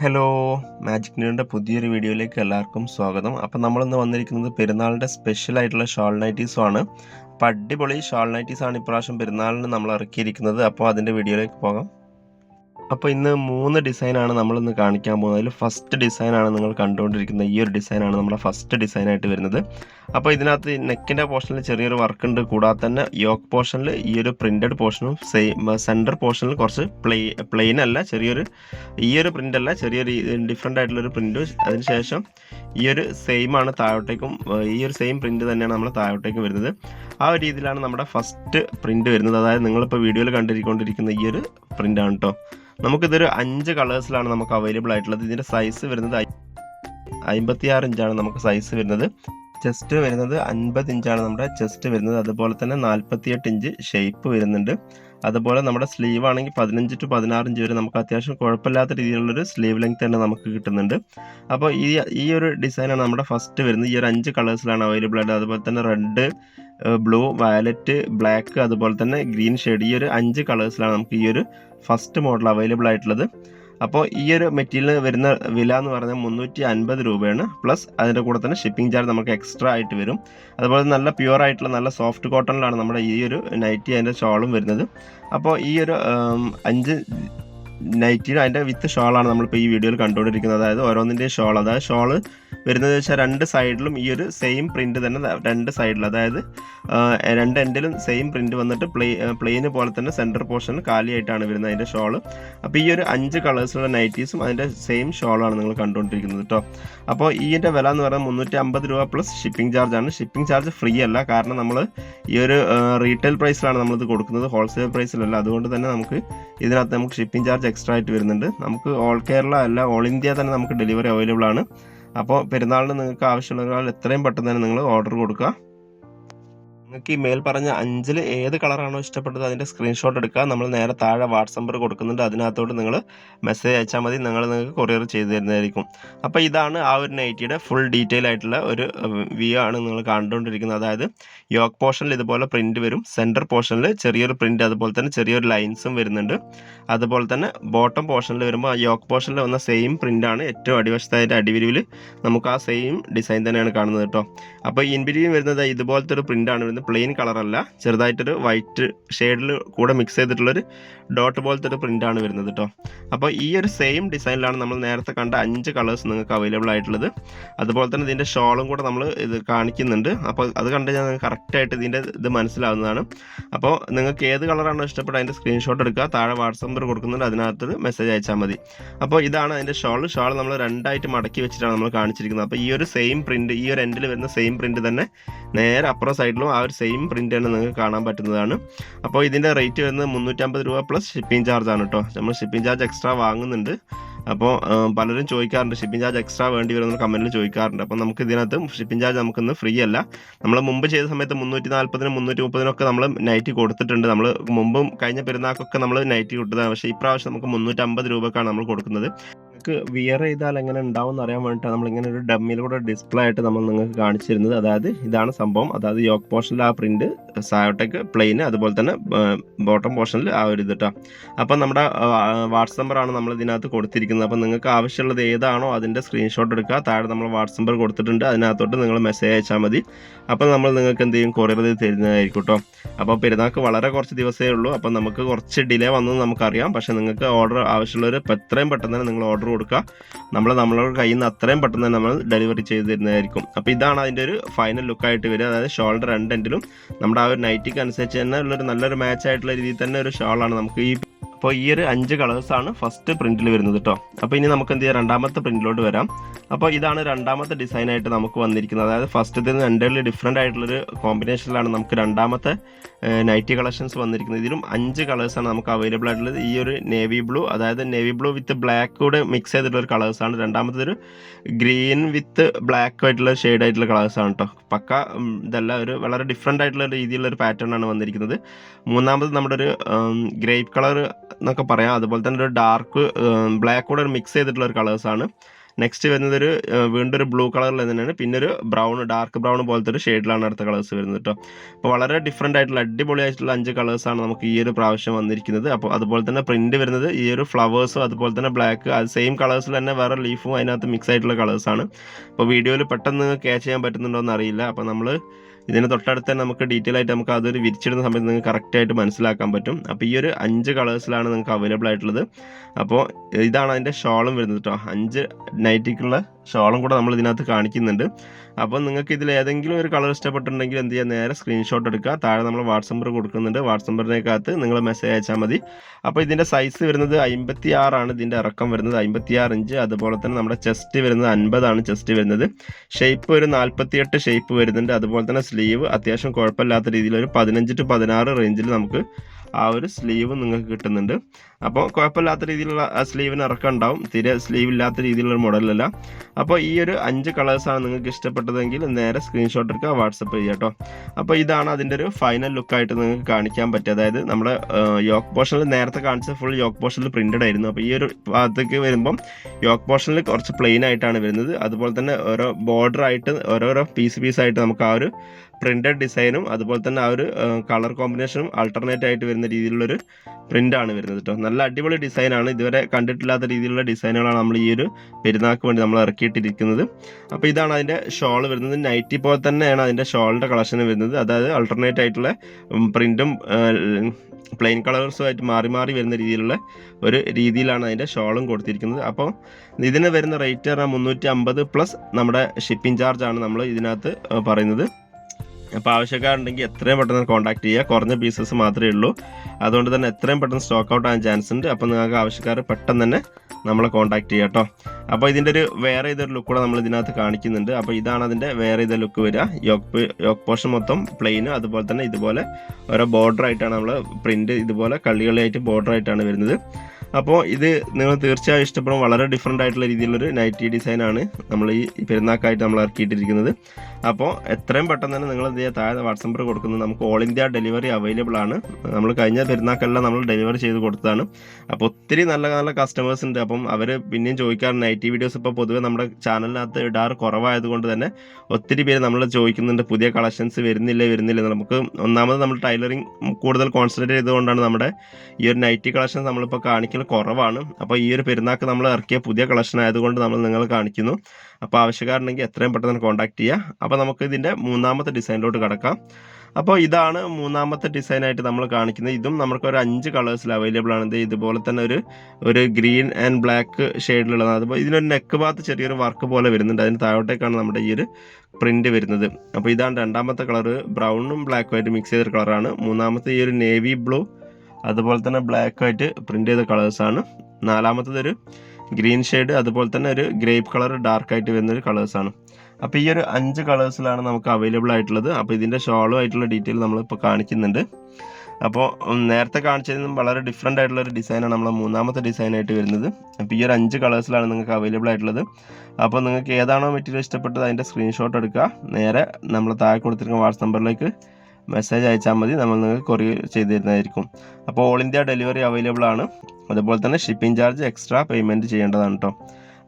Hello magic ന്യൂഡിന്റെ പുതിയൊരു വീഡിയോയിലേക്ക് എല്ലാവർക്കും സ്വാഗതം. അപ്പം നമ്മളിന്ന് വന്നിരിക്കുന്നത് പെരുന്നാളിന്റെ സ്പെഷ്യൽ ആയിട്ടുള്ള ഷാൾ നൈറ്റീസും ആണ്. അപ്പം അടിപൊളി ഷാൾ നൈറ്റീസാണ് ഇപ്രാവശ്യം പെരുന്നാളിന് നമ്മൾ ഇറക്കിയിരിക്കുന്നത്. അപ്പോൾ അതിന്റെ വീഡിയോയിലേക്ക് പോകാം. അപ്പോൾ ഇന്ന് മൂന്ന് ഡിസൈനാണ് നമ്മളിന്ന് കാണിക്കാൻ പോകുന്നത്. അതിൽ ഫസ്റ്റ് ഡിസൈനാണ് നിങ്ങൾ കണ്ടുകൊണ്ടിരിക്കുന്നത്. ഈ ഒരു ഡിസൈനാണ് നമ്മുടെ ഫസ്റ്റ് ഡിസൈനായിട്ട് വരുന്നത്. അപ്പോൾ ഇതിനകത്ത് നെക്കിന്റെ പോർഷനിൽ ചെറിയൊരു വർക്ക് ഉണ്ട്. കൂടാതെ തന്നെ യോക്ക് പോർഷനിൽ ഈ ഒരു പ്രിന്റഡ് പോർഷനും സെയിം സെന്റർ പോർഷനിൽ കുറച്ച് പ്ലെയി പ്ലെയിൻ അല്ല ചെറിയൊരു ഈ ഒരു പ്രിന്റ് അല്ല ചെറിയൊരു ഡിഫറെന്റ് ആയിട്ടുള്ളൊരു പ്രിന്റ് അതിനുശേഷം ഈ ഒരു സെയിം ആണ് താഴോട്ടേക്കും ഈ ഒരു സെയിം പ്രിന്റ് തന്നെയാണ് നമ്മൾ താഴോട്ടേക്കും വരുന്നത്. ആ ഒരു രീതിയിലാണ് നമ്മുടെ ഫസ്റ്റ് പ്രിന്റ് വരുന്നത്. അതായത് നിങ്ങളിപ്പോൾ വീഡിയോയിൽ കണ്ടിരിക്കൊണ്ടിരിക്കുന്ന ഈ ഒരു പ്രിന്റാണ് കേട്ടോ നമുക്കിതൊരു അഞ്ച് കളേഴ്സിലാണ് നമുക്ക് അവൈലബിൾ ആയിട്ടുള്ളത്. ഇതിന്റെ സൈസ് വരുന്നത് അമ്പത്തി ആറ് ഇഞ്ചാണ് നമുക്ക് സൈസ് വരുന്നത്. ചെസ്റ്റ് വരുന്നത് അൻപത് ഇഞ്ചാണ് നമ്മുടെ ചെസ്റ്റ് വരുന്നത്. അതുപോലെ തന്നെ നാൽപ്പത്തിയെട്ട് ഇഞ്ച് ഷേപ്പ് വരുന്നുണ്ട്. അതുപോലെ നമ്മുടെ സ്ലീവ് ആണെങ്കിൽ പതിനഞ്ച് ടു പതിനാറ് ഇഞ്ച് വരെ നമുക്ക് അത്യാവശ്യം കുഴപ്പമില്ലാത്ത രീതിയിലുള്ളൊരു സ്ലീവ് ലെങ്ത് തന്നെ നമുക്ക് കിട്ടുന്നുണ്ട്. അപ്പോൾ ഈ ഈ ഒരു ഡിസൈനാണ് നമ്മുടെ ഫസ്റ്റ് വരുന്നത്. ഈ ഒരു അഞ്ച് കളേഴ്സിലാണ് അവൈലബിൾ ആയിട്ട്. അതുപോലെ തന്നെ റെഡ് ബ്ലൂ വയലറ്റ് ബ്ലാക്ക് അതുപോലെ തന്നെ ഗ്രീൻ ഷെയ്ഡ് ഈ ഒരു അഞ്ച് കളേഴ്സിലാണ് നമുക്ക് ഈ ഒരു ഫസ്റ്റ് മോഡൽ അവൈലബിൾ ആയിട്ടുള്ളത്. അപ്പോൾ ഈ ഒരു മെറ്റീരിയൽ വരുന്ന വില എന്ന് പറഞ്ഞാൽ മുന്നൂറ്റി അൻപത് രൂപയാണ്. പ്ലസ് അതിന്റെ കൂടെ തന്നെ ഷിപ്പിംഗ് ചാർജ് നമുക്ക് എക്സ്ട്രാ ആയിട്ട് വരും. അതുപോലെ നല്ല പ്യുവർ ആയിട്ടുള്ള നല്ല സോഫ്റ്റ് കോട്ടണിലാണ് നമ്മുടെ ഈ ഒരു നൈറ്റി അതിന്റെ ഷോളും വരുന്നത്. അപ്പോൾ ഈ ഒരു അഞ്ച് നൈറ്റിന് അതിന്റെ വിത്ത് ഷോളാണ് നമ്മളിപ്പോൾ ഈ വീഡിയോയിൽ കണ്ടുകൊണ്ടിരിക്കുന്നത്. അതായത് ഓരോന്നിന്റെയും ഷോൾ അതായത് ഷോൾ വരുന്നത് വെച്ചാൽ രണ്ട് സൈഡിലും ഈ ഒരു സെയിം പ്രിന്റ് തന്നെ രണ്ട് സൈഡിൽ അതായത് രണ്ട് എൻഡിലും സെയിം പ്രിന്റ് വന്നിട്ട് പ്ലെയിൻ പ്ലെയിന് പോലെ തന്നെ സെന്റർ പോർഷനിൽ കാലിയായിട്ടാണ് വരുന്നത് അതിന്റെ ഷോൾ അപ്പോൾ ഈ ഒരു അഞ്ച് കളേഴ്സിലുള്ള നൈറ്റീസും അതിന്റെ സെയിം ഷോളാണ് നിങ്ങൾ കണ്ടുകൊണ്ടിരിക്കുന്നത് കേട്ടോ അപ്പോൾ ഈന്റെ വില എന്ന് പറയുന്നത് മുന്നൂറ്റി അമ്പത് രൂപ പ്ലസ് ഷിപ്പിംഗ് ചാർജാണ് ഷിപ്പിംഗ് ചാർജ് ഫ്രീ അല്ല. കാരണം നമ്മൾ ഈ ഒരു റീറ്റെയിൽ പ്രൈസിലാണ് നമ്മളിത് കൊടുക്കുന്നത്. ഹോൾസെയിൽ പ്രൈസിലല്ല അതുകൊണ്ട് തന്നെ നമുക്ക് ഇതിനകത്ത് നമുക്ക് ഷിപ്പിംഗ് ചാർജ് എക്സ്ട്രാ ആയിട്ട് വരുന്നുണ്ട്. നമുക്ക് ഓൾ കേരള അല്ല ഓൾ ഇന്ത്യ തന്നെ നമുക്ക് ഡെലിവറി അവൈലബിൾ ആണ്. അപ്പോൾ പെരുന്നാളിന് നിങ്ങൾക്ക് ആവശ്യമുള്ള എത്രയും പെട്ടെന്ന് തന്നെ നിങ്ങൾ ഓർഡർ കൊടുക്കുക. നിങ്ങൾക്ക് ഈ മേൽ പറഞ്ഞ അഞ്ചിൽ ഏത് കളറാണോ ഇഷ്ടപ്പെട്ടത് അതിന്റെ സ്ക്രീൻഷോട്ട് എടുക്കുക. നമ്മൾ നേരെ താഴെ വാട്സപ്പ് നമ്പർ കൊടുക്കുന്നുണ്ട്. അതിനകത്തോട്ട് നിങ്ങൾ മെസ്സേജ് അയച്ചാൽ മതി. നിങ്ങൾ നിങ്ങൾക്ക് കൊറിയർ ചെയ്തു തരുന്നതായിരിക്കും. അപ്പോൾ ഇതാണ് ആ ഒരു നൈറ്റിയുടെ ഫുൾ ഡീറ്റെയിൽ ആയിട്ടുള്ള ഒരു വ്യൂ ആണ് നിങ്ങൾ കണ്ടുകൊണ്ടിരിക്കുന്നത്. അതായത് യോക്ക് പോർഷനിൽ ഇതുപോലെ പ്രിന്റ് വരും. സെന്റർ പോർഷനിൽ ചെറിയൊരു പ്രിന്റ് അതുപോലെ തന്നെ ചെറിയൊരു ലൈൻസും വരുന്നുണ്ട്. അതുപോലെ തന്നെ ബോട്ടം പോർഷനിൽ വരുമ്പോൾ ആ യോക്ക് പോർഷനിൽ വന്ന സെയിം പ്രിന്റാണ് ഏറ്റവും അടിവശത്തായിട്ട് അടിവിരിവിൽ നമുക്ക് ആ സെയിം ഡിസൈൻ തന്നെയാണ് കാണുന്നത് കേട്ടോ. അപ്പോൾ ഇൻബിരിയും വരുന്നത് ഇതുപോലത്തെ ഒരു പ്രിന്റാണ് വരുന്നത്. പ്ലെയിൻ കളറല്ല ചെറുതായിട്ടൊരു വൈറ്റ് ഷെയ്ഡിൽ കൂടെ മിക്സ് ചെയ്തിട്ടുള്ളൊരു ഡോട്ട് പോലത്തെ ഒരു പ്രിന്റാണ് വരുന്നത് കേട്ടോ അപ്പോൾ ഈ ഒരു സെയിം ഡിസൈനിലാണ് നമ്മൾ നേരത്തെ കണ്ട അഞ്ച് കളേഴ്സ് നിങ്ങൾക്ക് അവൈലബിൾ ആയിട്ടുള്ളത്. അതുപോലെ തന്നെ ഇതിന്റെ ഷോളും കൂടെ നമ്മൾ ഇത് കാണിക്കുന്നുണ്ട്. അപ്പോൾ അത് കണ്ടു ഞാൻ കറക്റ്റായിട്ട് ഇതിന്റെ ഇത് മനസ്സിലാവുന്നതാണ്. അപ്പോൾ നിങ്ങൾക്ക് ഏത് കളറാണോ ഇഷ്ടപ്പെട്ടത് അതിന്റെ സ്ക്രീൻഷോട്ട് എടുക്കുക. താഴെ വാട്സപ്പ് നമ്പർ കൊടുക്കുന്നുണ്ട്. അതിനകത്ത് മെസ്സേജ് അയച്ചാൽ മതി. അപ്പോൾ ഇതാണ് അതിന്റെ ഷോൾ ഷോൾ നമ്മൾ രണ്ടായിട്ട് മടക്കി വെച്ചിട്ടാണ് നമ്മൾ കാണിച്ചിരിക്കുന്നത്. അപ്പോൾ ഈ ഒരു സെയിം പ്രിന്റ് ഈ ഒരു എൻഡിൽ വരുന്ന സെയിം പ്രിന്റ് തന്നെ നേരെ അപ്പുറം സൈഡിലും ആ സെയിം പ്രിന്റ് തന്നെ നിങ്ങൾക്ക് കാണാൻ പറ്റുന്നതാണ്. അപ്പോൾ ഇതിന്റെ റേറ്റ് വരുന്നത് മുന്നൂറ്റമ്പത് രൂപ പ്ലസ് ഷിപ്പിംഗ് ചാർജ് ആണ് കേട്ടോ നമ്മൾ ഷിപ്പിംഗ് ചാർജ് എക്സ്ട്രാ വാങ്ങുന്നുണ്ട്. അപ്പോൾ പലരും ചോദിക്കാറുണ്ട് ഷിപ്പിംഗ് ചാർജ് എക്സ്ട്രാ വേണ്ടി വരുന്ന കമന്റിൽ ചോദിക്കാറുണ്ട്. അപ്പോൾ നമുക്ക് ഇതിനകത്ത് ഷിപ്പിംഗ് ചാർജ് നമുക്കിന്ന് ഫ്രീ അല്ല. നമ്മൾ മുമ്പ് ചെയ്ത സമയത്ത് മുന്നൂറ്റി നാൽപ്പതിനും മുന്നൂറ്റി മുപ്പതിനൊക്കെ നമ്മൾ നൈറ്റ് കൊടുത്തിട്ടുണ്ട്. നമ്മൾ മുമ്പും കഴിഞ്ഞ പെരുന്നാൾക്കൊക്കെ നമ്മൾ നൈറ്റ് കൊടുത്തതാണ്. പക്ഷേ ഇപ്രാവശ്യം നമുക്ക് മുന്നൂറ്റമ്പത് രൂപക്കാണ് നമ്മൾ കൊടുക്കുന്നത്. നിങ്ങൾക്ക് വിയർ ചെയ്താൽ എങ്ങനെ ഉണ്ടാവും എന്ന് അറിയാൻ നമ്മൾ ഇങ്ങനെ ഒരു ഡമ്മിലൂടെ ഡിസ്പ്ലേ ആയിട്ട് നമ്മൾ നിങ്ങൾക്ക് കാണിച്ചിരുന്നത്. അതായത് ഇതാണ് സംഭവം. അതായത് യോക്ക് പോർഷനിൽ ആ പ്രിന്റ് സായോട്ടേക്ക് പ്ലെയിന് അതുപോലെ തന്നെ ബോട്ടം പോർഷനിൽ ആ ഒരു ഇതിട്ടോ അപ്പം നമ്മുടെ വാട്സ് നമ്പറാണ് നമ്മൾ ഇതിനകത്ത് കൊടുത്തിരിക്കുന്നത്. അപ്പം നിങ്ങൾക്ക് ആവശ്യമുള്ളത് ഏതാണോ അതിന്റെ സ്ക്രീൻഷോട്ട് എടുക്കുക. താഴെ നമ്മൾ വാട്സ് നമ്പർ കൊടുത്തിട്ടുണ്ട്. അതിനകത്തോട്ട് നിങ്ങൾ മെസ്സേജ് അയച്ചാൽ മതി. അപ്പം നമ്മൾ നിങ്ങൾക്ക് എന്ത് ചെയ്യും? കൊറിയർ ചെയ്ത് തരുന്നതായിരിക്കും കേട്ടോ അപ്പോൾ പെരുന്നാൾക്ക് വളരെ കുറച്ച് ദിവസമേ ഉള്ളൂ. അപ്പം നമുക്ക് കുറച്ച് ഡിലേ വന്നു നമുക്കറിയാം. പക്ഷേ നിങ്ങൾക്ക് ഓർഡർ ആവശ്യമുള്ളവർ എത്രയും പെട്ടെന്ന് തന്നെ നിങ്ങൾ ഓർഡർ കൊടുക്കുക. നമ്മൾ നമ്മളുടെ കയ്യിൽ നിന്ന് അത്രയും പെട്ടെന്ന് നമ്മൾ ഡെലിവറി ചെയ്ത് തരുന്നതായിരിക്കും അപ്പോൾ ഇതാണ് അതിന്റെ ഒരു ഫൈനൽ ലുക്കായിട്ട് വരിക. അതായത് ഷോൾഡർ രണ്ട് എൻഡിലും നമ്മുടെ ആ ഒരു നൈറ്റിക്ക് അനുസരിച്ച് തന്നെ ഉള്ളൊരു നല്ലൊരു മാച്ച് ആയിട്ടുള്ള രീതിയിൽ തന്നെ ഒരു ഷോളാണ് നമുക്ക് ഈ അപ്പോൾ ഈ ഒരു അഞ്ച് കളേഴ്സാണ് ഫസ്റ്റ് പ്രിന്റിൽ വരുന്നത് കേട്ടോ അപ്പോൾ ഇനി നമുക്ക് എന്ത് ചെയ്യാം? രണ്ടാമത്തെ പ്രിന്റിലോട്ട് വരാം. അപ്പോൾ ഇതാണ് രണ്ടാമത്തെ ഡിസൈനായിട്ട് നമുക്ക് വന്നിരിക്കുന്നത്. അതായത് ഫസ്റ്റത്തിൽ നിന്ന് രണ്ടുകളിൽ ഡിഫറെന്റ് ആയിട്ടുള്ളൊരു കോമ്പിനേഷനിലാണ് നമുക്ക് രണ്ടാമത്തെ നൈറ്റി കളക്ഷൻസ് വന്നിരിക്കുന്നത്. ഇതിലും അഞ്ച് കളേഴ്സാണ് നമുക്ക് അവൈലബിൾ ആയിട്ടുള്ളത്. ഈ ഒരു നേവി ബ്ലൂ അതായത് നേവി ബ്ലൂ വിത്ത് ബ്ലാക്ക് കൂടെ മിക്സ് ചെയ്തിട്ടുള്ള ഒരു കളേഴ്സാണ് രണ്ടാമത്തൊരു ഗ്രീൻ വിത്ത് ബ്ലാക്ക് ആയിട്ടുള്ള ഷെയ്ഡ് ആയിട്ടുള്ള കളേഴ്സാണ് കേട്ടോ പക്ക ഇതല്ല ഒരു വളരെ ഡിഫറെന്റ് ആയിട്ടുള്ള രീതിയിലുള്ള ഒരു പാറ്റേൺ ആണ് വന്നിരിക്കുന്നത്. മൂന്നാമത് നമ്മുടെ ഒരു ഗ്രേപ്പ് കളർ എന്നൊക്കെ പറയാം. അതുപോലെ തന്നെ ഒരു ഡാർക്ക് ബ്ലാക്ക് കൂടെ ഒരു മിക്സ് ചെയ്തിട്ടുള്ള ഒരു കളേഴ്സ് ആണ്. നെക്സ്റ്റ് വരുന്നത് ഒരു വീണ്ടും ഒരു ബ്ലൂ കളറിൽ തന്നെയാണ്. പിന്നെ ഒരു ബ്രൗൺ ഡാർക്ക് ബ്രൗൺ പോലത്തെ ഒരു ഷെയ്ഡിലാണ് അടുത്ത കളേഴ്സ് വരുന്നത് കേട്ടോ അപ്പോൾ വളരെ ഡിഫറെന്റ് ആയിട്ടുള്ള അടിപൊളിയായിട്ടുള്ള അഞ്ച് കളേഴ്സാണ് നമുക്ക് ഈ ഒരു പ്രാവശ്യം വന്നിരിക്കുന്നത്. അപ്പോൾ അതുപോലെ തന്നെ പ്രിന്റ് വരുന്നത് ഈ ഒരു ഫ്ലവേഴ്സും അതുപോലെ തന്നെ ബ്ലാക്ക് അത് സെയിം കളേഴ്സിൽ തന്നെ വേറെ ലീഫും അതിനകത്ത് മിക്സ് ആയിട്ടുള്ള കളേഴ്സാണ് അപ്പോൾ വീഡിയോയിൽ പെട്ടെന്ന് ക്യാച്ച് ചെയ്യാൻ പറ്റുന്നുണ്ടോ എന്നറിയില്ല അപ്പോൾ നമ്മൾ ഇതിന് തൊട്ടടുത്ത് തന്നെ നമുക്ക് ഡീറ്റെയിൽ ആയിട്ട് നമുക്ക് അതൊരു വിരിച്ചിടുന്ന സമയത്ത് നിങ്ങൾക്ക് കറക്റ്റായിട്ട് മനസ്സിലാക്കാൻ പറ്റും. അപ്പോൾ ഈ ഒരു അഞ്ച് കളേഴ്സിലാണ് നിങ്ങൾക്ക് അവൈലബിൾ ആയിട്ടുള്ളത്. അപ്പോൾ ഇതാണ് അതിന്റെ ഷോളും വരുന്നത് കേട്ടോ അഞ്ച് നൈറ്റിക്കുള്ള ഷോളും കൂടെ നമ്മൾ ഇതിനകത്ത് കാണിക്കുന്നുണ്ട്. അപ്പോൾ നിങ്ങൾക്ക് ഇതിൽ ഏതെങ്കിലും ഒരു കളർ ഇഷ്ടപ്പെട്ടിട്ടുണ്ടെങ്കിൽ എന്ത് ചെയ്യുക നേരെ സ്ക്രീൻഷോട്ട് എടുക്കുക. താഴെ നമ്മൾ വാട്സപ്പ് നമ്പർ കൊടുക്കുന്നുണ്ട്. വാട്സപ്പ് നമ്പറിനകത്ത് നിങ്ങൾ മെസ്സേജ് അയച്ചാൽ മതി. അപ്പോൾ ഇതിന്റെ സൈസ് വരുന്നത് അമ്പത്തി ആറാണ് ഇതിന്റെ ഇറക്കം വരുന്നത് അമ്പത്തി ആറ് ഇഞ്ച്. അതുപോലെ തന്നെ നമ്മുടെ ചെസ്റ്റ് വരുന്നത് അൻപതാണ് ചെസ്റ്റ് വരുന്നത്. ഷേപ്പ് ഒരു നാൽപ്പത്തിയെട്ട് ഷേപ്പ് വരുന്നുണ്ട്. അതുപോലെ തന്നെ സ്ലീവ് അത്യാവശ്യം കുഴപ്പമില്ലാത്ത രീതിയിൽ ഒരു പതിനഞ്ച് ടു പതിനാറ് റേഞ്ചിൽ നമുക്ക് ആ ഒരു സ്ലീവ് നിങ്ങൾക്ക് കിട്ടുന്നുണ്ട്. അപ്പോൾ കുഴപ്പമില്ലാത്ത രീതിയിലുള്ള സ്ലീവിന് ഇറക്കം ഉണ്ടാവും. തീരെ സ്ലീവ് ഇല്ലാത്ത രീതിയിലുള്ള മോഡലല്ല അപ്പോൾ ഈ ഒരു അഞ്ച് കളേഴ്സാണ് നിങ്ങൾക്ക് ഇഷ്ടപ്പെട്ടതെങ്കിൽ നേരെ സ്ക്രീൻഷോട്ട് എടുക്കുക വാട്സപ്പ് ചെയ്യുക കേട്ടോ അപ്പോൾ ഇതാണ് അതിന്റെ ഒരു ഫൈനൽ ലുക്കായിട്ട് നിങ്ങൾക്ക് കാണിക്കാൻ പറ്റുക അതായത് നമ്മുടെ യോക്ക് പോർഷനിൽ നേരത്തെ കാണിച്ച ഫുൾ യോക്ക് പോർഷനിൽ പ്രിന്റഡ് ആയിരുന്നു. അപ്പോൾ ഈ ഒരു ഭാഗത്തേക്ക് വരുമ്പം യോക്ക് പോർഷനിൽ കുറച്ച് പ്ലെയിൻ ആയിട്ടാണ് വരുന്നത്. അതുപോലെ തന്നെ ഓരോ ബോർഡർ ആയിട്ട് ഓരോരോ പീസ് പീസ് ആയിട്ട് നമുക്ക് ആ ഒരു പ്രിന്റഡ് ഡിസൈനും അതുപോലെ തന്നെ ആ ഒരു കളർ കോമ്പിനേഷനും ആൾട്ടർനേറ്റ് ആയിട്ട് വരുന്ന രീതിയിലുള്ളൊരു പ്രിന്റാണ് വരുന്നത് കേട്ടോ നല്ല അടിപൊളി ഡിസൈനാണ് ഇതുവരെ കണ്ടിട്ടില്ലാത്ത രീതിയിലുള്ള ഡിസൈനുകളാണ് നമ്മൾ ഈ ഒരു പെരുന്നാൾക്ക് വേണ്ടി നമ്മൾ ഇറക്കിയിട്ടിരിക്കുന്നത്. അപ്പോൾ ഇതാണ് അതിന്റെ ഷോൾ വരുന്നത്. നൈറ്റി പോലെ തന്നെയാണ് അതിന്റെ ഷോളിന്റെ കളക്ഷൻ വരുന്നത്. അതായത് ആൾട്ടർനേറ്റ് ആയിട്ടുള്ള പ്രിന്റും പ്ലെയിൻ കളേഴ്സുമായിട്ട് മാറി മാറി വരുന്ന രീതിയിലുള്ള ഒരു രീതിയിലാണ് അതിന്റെ ഷോളും കൊടുത്തിരിക്കുന്നത്. അപ്പോൾ ഇതിന് വരുന്ന റേറ്റ് പറഞ്ഞാൽ മുന്നൂറ്റി അമ്പത് പ്ലസ് നമ്മുടെ ഷിപ്പിംഗ് ചാർജാണ് നമ്മൾ ഇതിനകത്ത് പറയുന്നത്. അപ്പോൾ ആവശ്യക്കാരുണ്ടെങ്കിൽ എത്രയും പെട്ടെന്ന് കോൺടാക്ട് ചെയ്യുക. കുറഞ്ഞ പീസസ് മാത്രമേ ഉള്ളൂ. അതുകൊണ്ട് തന്നെ എത്രയും പെട്ടെന്ന് സ്റ്റോക്ക് ഔട്ട് ആകാൻ ചാൻസ് ഉണ്ട്. അപ്പോൾ നിങ്ങൾക്ക് ആവശ്യക്കാർ പെട്ടെന്ന് തന്നെ നമ്മളെ കോൺടാക്ട് ചെയ്യുക കേട്ടോ. അപ്പോൾ ഇതിന്റെ ഒരു വേറെ ഇതൊരു ലുക്ക് കൂടെ നമ്മൾ ഇതിനകത്ത് കാണിക്കുന്നുണ്ട്. അപ്പോൾ ഇതാണ് അതിന്റെ വേറെ ഇതൊരു ലുക്ക് വരിക. യോക്ക് യോക്ക് പോർഷൻ മൊത്തം പ്ലെയിനും അതുപോലെ തന്നെ ഇതുപോലെ ഓരോ ബോർഡർ ആയിട്ടാണ് നമ്മൾ പ്രിന്റ് ഇതുപോലെ കള്ളികളിയായിട്ട് ബോർഡർ ആയിട്ടാണ് വരുന്നത്. അപ്പോൾ ഇത് നിങ്ങൾ തീർച്ചയായും ഇഷ്ടപ്പെടും. വളരെ ഡിഫറെന്റ് ആയിട്ടുള്ള രീതിയിലൊരു നൈറ്റി ഡിസൈനാണ് നമ്മൾ ഈ പെരുന്നാക്കായിട്ട് നമ്മൾ ഇറക്കിയിട്ടിരിക്കുന്നത്. അപ്പോൾ എത്രയും പെട്ടെന്ന് തന്നെ നിങ്ങൾ ചെയ്യുക? താഴെ വാട്സപ്പ് നമ്പർ കൊടുക്കുന്നത് നമുക്ക് ഓൾ ഇന്ത്യ ഡെലിവറി അവൈലബിൾ ആണ്. നമ്മൾ കഴിഞ്ഞ പെരുന്നാക്കെല്ലാം നമ്മൾ ഡെലിവറി ചെയ്ത് കൊടുത്തതാണ്. അപ്പോൾ ഒത്തിരി നല്ല നല്ല കസ്റ്റമേഴ്സ് ഉണ്ട്. അപ്പം അവർ പിന്നെയും ചോദിക്കാറുണ്ട് നൈറ്റി വീഡിയോസ് ഇപ്പോൾ പൊതുവെ നമ്മുടെ ചാനലിനകത്ത് ഇടാറ് കുറവായതുകൊണ്ട് തന്നെ ഒത്തിരി പേര് നമ്മൾ ചോദിക്കുന്നുണ്ട്. പുതിയ കളക്ഷൻസ് വരുന്നില്ല വരുന്നില്ല. നമുക്ക് ഒന്നാമത് നമ്മൾ ടൈലറിങ് കൂടുതൽ കോൺസെൻട്രേറ്റ് ചെയ്തുകൊണ്ടാണ് നമ്മുടെ ഈ ഒരു നൈറ്റി കളക്ഷൻ നമ്മളിപ്പോൾ കുറവാണ്. അപ്പോൾ ഈ ഒരു പെരുന്നാൾക്ക് നമ്മൾ ഇറക്കിയ പുതിയ കളക്ഷൻ ആയതുകൊണ്ട് നമ്മൾ നിങ്ങൾ കാണിക്കുന്നു. അപ്പോൾ ആവശ്യക്കാരുണ്ടെങ്കിൽ എത്രയും പെട്ടെന്ന് കോൺടാക്ട് ചെയ്യുക അപ്പോൾ നമുക്ക് ഇതിന്റെ മൂന്നാമത്തെ ഡിസൈനിലോട്ട് കിടക്കാം. അപ്പോൾ ഇതാണ് മൂന്നാമത്തെ ഡിസൈനായിട്ട് നമ്മൾ കാണിക്കുന്നത്. ഇതും നമുക്ക് ഒരു അഞ്ച് കളേഴ്സിൽ അവൈലബിൾ ആണ്. ഇത് ഇതുപോലെ തന്നെ ഒരു ഒരു ഗ്രീൻ ആൻഡ് ബ്ലാക്ക് ഷെയ്ഡിലുള്ളതാണ് അതുപോലെ ഇതിനൊരു നെക്ക് ഭാഗത്ത് ചെറിയൊരു വർക്ക് പോലെ വരുന്നുണ്ട്. അതിന് താഴോട്ടേക്കാണ് നമ്മുടെ ഈ ഒരു പ്രിന്റ് വരുന്നത്. അപ്പോൾ ഇതാണ് രണ്ടാമത്തെ കളർ ബ്രൗണും ബ്ലാക്കും ആയിട്ട് മിക്സ് ചെയ്തൊരു കളറാണ് മൂന്നാമത്തെ ഈ ഒരു നേവി ബ്ലൂ അതുപോലെ തന്നെ ബ്ലാക്ക് ആയിട്ട് പ്രിന്റ് ചെയ്ത കളേഴ്സാണ് നാലാമത്തത് ഒരു ഗ്രീൻ ഷെയ്ഡ് അതുപോലെ തന്നെ ഒരു ഗ്രേപ്പ് കളർ ഡാർക്ക് ആയിട്ട് വരുന്ന ഒരു കളേഴ്സാണ് അപ്പോൾ ഈ ഒരു അഞ്ച് കളേഴ്സിലാണ് നമുക്ക് അവൈലബിൾ ആയിട്ടുള്ളത്. അപ്പോൾ ഇതിന്റെ ഷോളും ആയിട്ടുള്ള ഡീറ്റെയിൽ നമ്മളിപ്പോൾ കാണിക്കുന്നുണ്ട്. അപ്പോൾ നേരത്തെ കാണിച്ചതിൽ നിന്നും വളരെ ഡിഫറെന്റ് ആയിട്ടുള്ള ഒരു ഡിസൈനാണ് നമ്മളെ മൂന്നാമത്തെ ഡിസൈനായിട്ട് വരുന്നത്. അപ്പോൾ ഈ ഒരു അഞ്ച് കളേഴ്സിലാണ് നിങ്ങൾക്ക് അവൈലബിൾ ആയിട്ടുള്ളത്. അപ്പോൾ നിങ്ങൾക്ക് ഏതാണോ മെറ്റീരിയൽ ഇഷ്ടപ്പെട്ടത് അതിന്റെ സ്ക്രീൻഷോട്ട് എടുക്കുക. നേരെ നമ്മൾ താഴെ കൊടുത്തിരിക്കുന്ന വാട്സ് നമ്പറിലേക്ക് മെസ്സേജ് അയച്ചാൽ മതി. നമ്മൾ നിങ്ങൾക്ക് കൊറിയർ ചെയ്ത് തരുന്നതായിരിക്കും അപ്പോൾ ഓൾ ഇന്ത്യ ഡെലിവറി അവൈലബിൾ ആണ്. അതുപോലെ തന്നെ ഷിപ്പിംഗ് ചാർജ് എക്സ്ട്രാ പേയ്മെന്റ് ചെയ്യേണ്ടതാണ് കേട്ടോ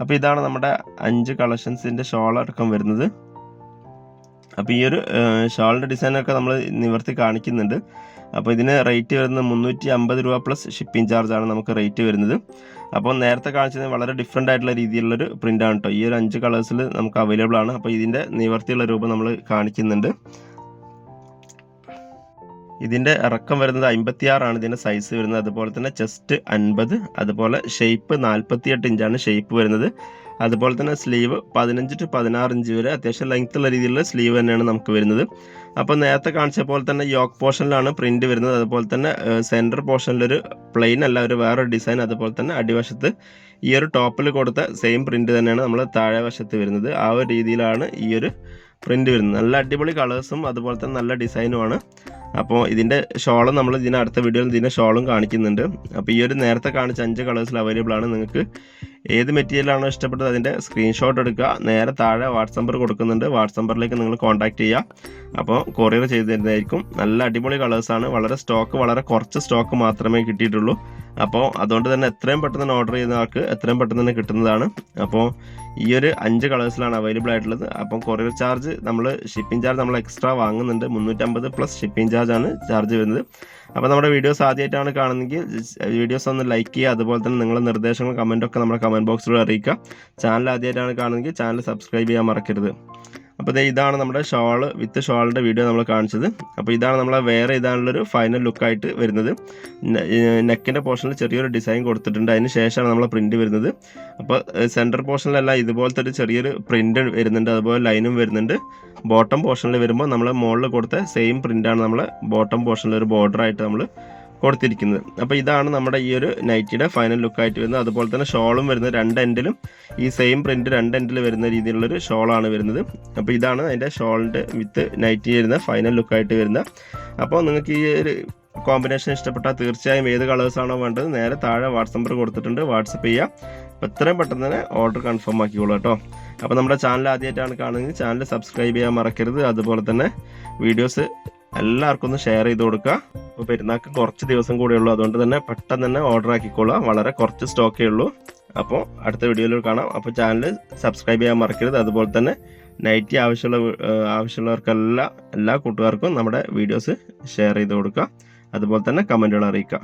അപ്പോൾ ഇതാണ് നമ്മുടെ അഞ്ച് കളക്ഷൻസിന്റെ ഷോൾ അടക്കം വരുന്നത്. അപ്പോൾ ഈ ഒരു ഷോളിന്റെ ഡിസൈനൊക്കെ നമ്മൾ നിവർത്തി കാണിക്കുന്നുണ്ട്. അപ്പോൾ ഇതിന് റേറ്റ് വരുന്നത് മുന്നൂറ്റി അമ്പത് രൂപ പ്ലസ് ഷിപ്പിംഗ് ചാർജാണ് നമുക്ക് റേറ്റ് വരുന്നത്. അപ്പോൾ നേരത്തെ കാണിച്ചത് വളരെ ഡിഫറെന്റ് ആയിട്ടുള്ള രീതിയിലുള്ളൊരു പ്രിന്റാണ് കേട്ടോ ഈ ഒരു അഞ്ച് കളേഴ്സിൽ നമുക്ക് അവൈലബിൾ ആണ്. അപ്പോൾ ഇതിന്റെ നിവർത്തിയുള്ള രൂപം നമ്മൾ കാണിക്കുന്നുണ്ട്. ഇതിന്റെ ഇറക്കം വരുന്നത് അമ്പത്തിയാറാണ് ഇതിന്റെ സൈസ് വരുന്നത് അതുപോലെ തന്നെ ചെസ്റ്റ് അൻപത് അതുപോലെ ഷേപ്പ് നാൽപ്പത്തിയെട്ട് ഇഞ്ചാണ് ഷേപ്പ് വരുന്നത്. അതുപോലെ തന്നെ സ്ലീവ് പതിനഞ്ച് ടു പതിനാറ് ഇഞ്ച് വരെ അത്യാവശ്യം ലെങ്ത് ഉള്ള രീതിയിലുള്ള സ്ലീവ് തന്നെയാണ് നമുക്ക് വരുന്നത്. അപ്പോൾ നേരത്തെ കാണിച്ച പോലെ തന്നെ യോക്ക് പോർഷനിലാണ് പ്രിന്റ് വരുന്നത്. അതുപോലെ തന്നെ സെന്റർ പോർഷനിലൊരു പ്ലെയിൻ അല്ല ഒരു വേറൊരു ഡിസൈൻ അതുപോലെ തന്നെ അടിവശത്ത് ഈ ഒരു ടോപ്പിൽ കൊടുത്ത സെയിം പ്രിന്റ് തന്നെയാണ് നമ്മൾ താഴെ വശത്ത് വരുന്നത്. ആ ഒരു രീതിയിലാണ് ഈ ഒരു പ്രിന്റ് വരുന്നത്. നല്ല അടിപൊളി കളേഴ്സും അതുപോലെ തന്നെ നല്ല ഡിസൈനുമാണ് അപ്പോൾ ഇതിന്റെ ഷോളും നമ്മൾ ഇതിന്റെ അടുത്ത വീഡിയോയിൽ ഇതിന്റെ ഷോളും കാണിക്കുന്നുണ്ട്. അപ്പോൾ ഈ ഒരു നേരത്തെ കാണിച്ച അഞ്ച് കളേഴ്സിൽ അവൈലബിൾ ആണ് നിങ്ങൾക്ക് ഏത് മെറ്റീരിയലാണോ ഇഷ്ടപ്പെട്ടത് അതിന്റെ സ്ക്രീൻഷോട്ട് എടുക്കുക. നേരെ താഴെ വാട്സപ്പ് നമ്പർ കൊടുക്കുന്നുണ്ട്. വാട്സപ്പ് നമ്പറിലേക്ക് നിങ്ങൾ കോൺടാക്ട് ചെയ്യുക അപ്പോൾ കൊറിയർ ചെയ്ത് തരുന്നതായിരിക്കും നല്ല അടിപൊളി കളേഴ്സാണ് വളരെ സ്റ്റോക്ക് വളരെ കുറച്ച് സ്റ്റോക്ക് മാത്രമേ കിട്ടിയിട്ടുള്ളൂ. അപ്പോൾ അതുകൊണ്ട് തന്നെ എത്രയും പെട്ടെന്ന് ഓർഡർ ചെയ്യുന്ന ആൾക്ക് എത്രയും പെട്ടെന്ന് തന്നെ കിട്ടുന്നതാണ്. അപ്പോൾ ഈ ഒരു അഞ്ച് കളേഴ്സിലാണ് അവൈലബിൾ ആയിട്ടുള്ളത്. അപ്പം കൊറിയർ ചാർജ് നമ്മൾ ഷിപ്പിംഗ് ചാർജ് നമ്മൾ എക്സ്ട്രാ വാങ്ങുന്നുണ്ട്. മുന്നൂറ്റമ്പത് പ്ലസ് ഷിപ്പിംഗ് ചാർജ് ആണ് ചാർജ് വരുന്നത്. അപ്പോൾ നമ്മുടെ വീഡിയോസ് ആദ്യമായിട്ടാണ് കാണുന്നതെങ്കിൽ വീഡിയോസ് ഒന്ന് ലൈക്ക് ചെയ്യുക. അതുപോലെ തന്നെ നിങ്ങളുടെ നിർദ്ദേശങ്ങൾ കമന്റൊക്കെ നമ്മുടെ കമന്റ് ബോക്സിലൂടെ അറിയിക്കുക. ചാനൽ ആദ്യമായിട്ടാണ് കാണുന്നതെങ്കിൽ ചാനൽ സബ്സ്ക്രൈബ് ചെയ്യാൻ മറക്കരുത്. അപ്പോൾ ഇതേ ഇതാണ് നമ്മുടെ ഷോൾ വിത്ത് ഷോളിന്റെ വീഡിയോ നമ്മൾ കാണിച്ചത്. അപ്പോൾ ഇതാണ് നമ്മളെ വേറെ ഇതാണുള്ളൊരു ഫൈനൽ ലുക്കായിട്ട് വരുന്നത്. നെക്കിന്റെ പോർഷനിൽ ചെറിയൊരു ഡിസൈൻ കൊടുത്തിട്ടുണ്ട്. അതിന് ശേഷമാണ് നമ്മളെ പ്രിന്റ് വരുന്നത്. അപ്പോൾ സെന്റർ പോർഷനിലെല്ലാം ഇതുപോലത്തെ ഒരു ചെറിയൊരു പ്രിന്റ് വരുന്നുണ്ട്. അതുപോലെ ലൈനും വരുന്നുണ്ട്. ബോട്ടം പോർഷനിൽ വരുമ്പോൾ നമ്മൾ മുകളിൽ കൊടുത്ത സെയിം പ്രിന്റാണ് നമ്മൾ ബോട്ടം പോർഷനിൽ ഒരു ബോർഡറായിട്ട് നമ്മൾ കൊടുത്തിരിക്കുന്നത്. അപ്പോൾ ഇതാണ് നമ്മുടെ ഈ ഒരു നൈറ്റിയുടെ ഫൈനൽ ലുക്കായിട്ട് വരുന്നത്. അതുപോലെ തന്നെ ഷോളും വരുന്നത് രണ്ട് എൻഡിലും ഈ സെയിം പ്രിന്റ് രണ്ട് എൻഡിൽ വരുന്ന രീതിയിലുള്ളൊരു ഷോളാണ് വരുന്നത്. അപ്പോൾ ഇതാണ് അതിന്റെ ഷോളിന്റെ വിത്ത് നൈറ്റി വരുന്ന ഫൈനൽ ലുക്കായിട്ട് വരുന്ന. അപ്പോൾ നിങ്ങൾക്ക് ഈ ഒരു കോമ്പിനേഷൻ ഇഷ്ടപ്പെട്ടാൽ തീർച്ചയായും ഏത് കളേഴ്സാണോ വേണ്ടത് നേരെ താഴെ വാട്സപ്പ് നമ്പർ കൊടുത്തിട്ടുണ്ട്. വാട്സപ്പ് ചെയ്യുക അപ്പോൾ എത്രയും പെട്ടെന്ന് തന്നെ ഓർഡർ കൺഫേം ആക്കിക്കോളൂ കേട്ടോ. അപ്പോൾ നമ്മുടെ ചാനൽ ആദ്യമായിട്ടാണ് കാണുന്നത്. ചാനൽ സബ്സ്ക്രൈബ് ചെയ്യാൻ മറക്കരുത്. അതുപോലെ തന്നെ വീഡിയോസ് എല്ലാവർക്കും ഒന്ന് ഷെയർ ചെയ്ത് കൊടുക്കുക. അപ്പോൾ പെരുന്നാൾക്ക് കുറച്ച് ദിവസം കൂടെ ഉള്ളൂ. അതുകൊണ്ട് തന്നെ പെട്ടെന്ന് തന്നെ ഓർഡർ ആക്കിക്കോളാം. വളരെ കുറച്ച് സ്റ്റോക്കേ ഉള്ളൂ. അപ്പോൾ അടുത്ത വീഡിയോയിൽ കാണാം. അപ്പോൾ ചാനൽ സബ്സ്ക്രൈബ് ചെയ്യാൻ മറക്കരുത്. അതുപോലെ തന്നെ നൈറ്റി ആവശ്യമുള്ള ആവശ്യമുള്ളവർക്കെല്ലാം എല്ലാ കൂട്ടുകാർക്കും നമ്മുടെ വീഡിയോസ് ഷെയർ ചെയ്ത് കൊടുക്കുക. അതുപോലെ തന്നെ കമന്റുകൾ അറിയിക്കുക.